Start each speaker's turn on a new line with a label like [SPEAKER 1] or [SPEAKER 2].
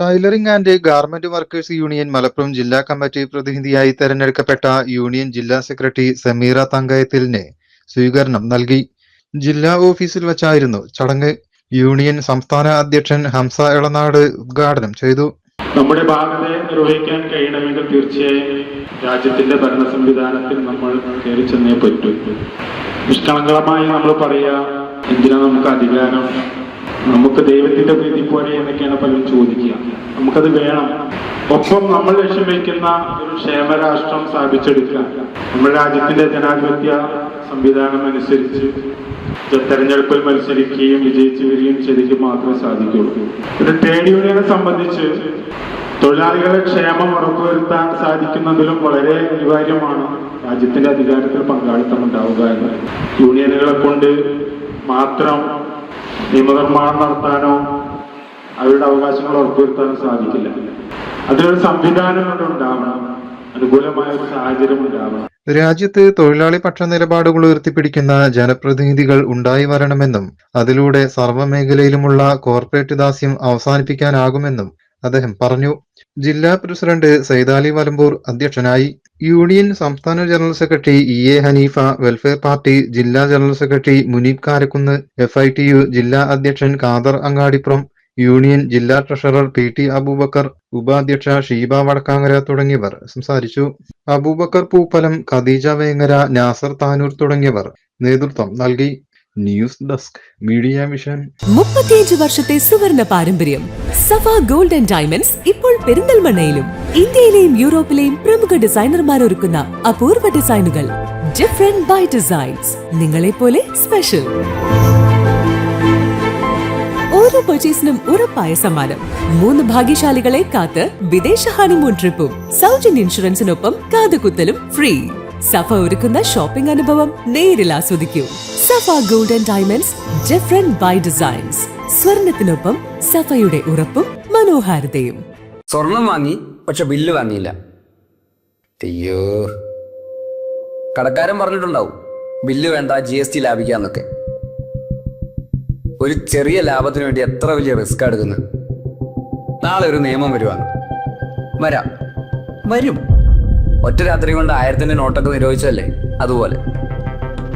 [SPEAKER 1] Tailoring and garment workers union Malappuram ജില്ലാ committee പ്രതിനിധിയായി തെരഞ്ഞെടുക്കപ്പെട്ട യൂണിയൻ ജില്ലാ സെക്രട്ടറി സമീറ തങ്കയത്തിലിന് സ്വീകരണം നൽകി. ജില്ലാ ഓഫീസിൽ വച്ചായിരുന്നു ചടങ്ങ്. യൂണിയൻ സംസ്ഥാന അധ്യക്ഷൻ ഹംസ എളനാട് ഉദ്ഘാടനം ചെയ്തു.
[SPEAKER 2] നമ്മുടെ ഭാഗത്തെ നിർവഹിക്കാൻ കഴിയണമെങ്കിൽ തീർച്ചയായും രാജ്യത്തിന്റെ ഭരണ സംവിധാനത്തിൽ നമ്മൾ കയറി ചെന്നേ പറ്റൂ. നിഷ്കളങ്കമായി നമ്മൾ പറയാ എന്തിനാ നമുക്ക് അധികാരം? നമുക്ക് ദൈവത്തിന്റെ പ്രീതി പോലെ എന്നൊക്കെയാണ് പലരും ചോദിക്കുക. നമുക്കത് വേണം. ഒപ്പം നമ്മൾ ലക്ഷ്യം വയ്ക്കുന്ന ഒരു ക്ഷേമരാഷ്ട്രം സ്ഥാപിച്ചെടുക്കുക. നമ്മുടെ രാജ്യത്തിന്റെ ജനാധിപത്യ സംവിധാനം അനുസരിച്ച് തെരഞ്ഞെടുപ്പിൽ മത്സരിക്കുകയും വിജയിച്ചു വരികയും ചെയ്തെങ്കിൽ മാത്രമേ സാധിക്കുകയുള്ളൂ. ഒരു ട്രേഡ് യൂണിയനെ സംബന്ധിച്ച് തൊഴിലാളികളെ ക്ഷേമം ഉറപ്പുവരുത്താൻ സാധിക്കുന്നതിലും വളരെ അനിവാര്യമാണ് രാജ്യത്തിന്റെ അധികാരത്തിൽ പങ്കാളിത്തം ഉണ്ടാവുക എന്ന് യൂണിയനുകളെ കൊണ്ട് മാത്രം നിയമനിർമ്മാണം നടത്താനോ അവരുടെ അവകാശങ്ങൾ ഉറപ്പുവരുത്താനോ സാധിക്കില്ല. അതിനൊരു സംവിധാനം കൊണ്ട് ഉണ്ടാവണം. അനുകൂലമായ ഒരു സാഹചര്യം ഉണ്ടാവണം.
[SPEAKER 1] രാജ്യത്ത് തൊഴിലാളി പക്ഷ നിലപാടുകൾ ഉയർത്തിപ്പിടിക്കുന്ന ജനപ്രതിനിധികൾ ഉണ്ടായി വരണമെന്നും അതിലൂടെ സർവമേഖലയിലുമുള്ള കോർപ്പറേറ്റ് ദാസ്യം അവസാനിപ്പിക്കാനാകുമെന്നും അദ്ദേഹം പറഞ്ഞു. ജില്ലാ പ്രസിഡന്റ് സൈതാലി വലമ്പൂർ അധ്യക്ഷനായി. യൂണിയൻ സംസ്ഥാന general secretary E A Haneefa welfare party ജില്ലാ general secretary Muneeb Karakkunnu F I T U ജില്ലാ അധ്യക്ഷൻ ഖാദർ അങ്ങാടിപ്പുറം യൂണിയൻ ജില്ലാ ട്രഷറർ പി ടി അബൂബക്കർ ഉപാധ്യക്ഷ ഷീബ വടക്കാങ്ങര തുടങ്ങിയവർ സംസാരിച്ചു. അബൂബക്കർ പൂപ്പലം ഖദീജ വേങ്ങര നാസർ താനൂർ തുടങ്ങിയവർ നേതൃത്വം നൽകി. News desk media mission.
[SPEAKER 3] മുപ്പത്തിയഞ്ച് വർഷത്തെ സുവർണ പാരമ്പര്യം. സഫ ഗോൾഡ് ആൻഡ് ഡയമണ്ട്സ് ഇപ്പോൾ പെരിന്തൽമണ്ണയിലും ഇന്ത്യയിലെയും യൂറോപ്പിലെയും പ്രമുഖ ഡിസൈനർമാർ ഒരുക്കുന്ന അപൂർവ ഡിസൈനുകൾ ഡിഫറെന്റ് ബൈ ഡിസൈൻസ് നിങ്ങളെ പോലെ സ്പെഷ്യൽ ഓരോ പർച്ചേസിനും ഉറപ്പായ സമ്മാനം. മൂന്ന് ഭാഗ്യശാലികളെ കാത്ത് വിദേശ ഹണിമൂൺ ട്രിപ്പും സൗജന്യ ഇൻഷുറൻസിനൊപ്പം കാതുകുത്തലും ഫ്രീ സഫ ഒരുക്കുന്ന ഷോപ്പിംഗ് അനുഭവം നേരിൽ ആസ്വദിക്കൂ. Safa gold and diamonds different by designs സ്വർണത്തിനൊപ്പം സഫയുടെ ഉറപ്പും മനോഹാരിതയും.
[SPEAKER 4] സ്വർണം വാങ്ങി പക്ഷെ ബില്ല് വാങ്ങിയില്ല. അയ്യോ. കടക്കാരൻ പറഞ്ഞിട്ടുണ്ടാവും ബില്ല് വേണ്ട ജി എസ് ടി ലാഭിക്കാന്നൊക്കെ. ഒരു ചെറിയ ലാഭത്തിന് വേണ്ടി എത്ര വലിയ റിസ്ക് എടുക്കുന്നു? നാളെ ഒരു നിയമം വരുവാണ്. വരാം. വരും. ഒറ്റ രാത്രി കൊണ്ട് ആയിരത്തിന്റെ നോട്ടൊക്കെ നിരോധിച്ചല്ലേ അതുപോലെ.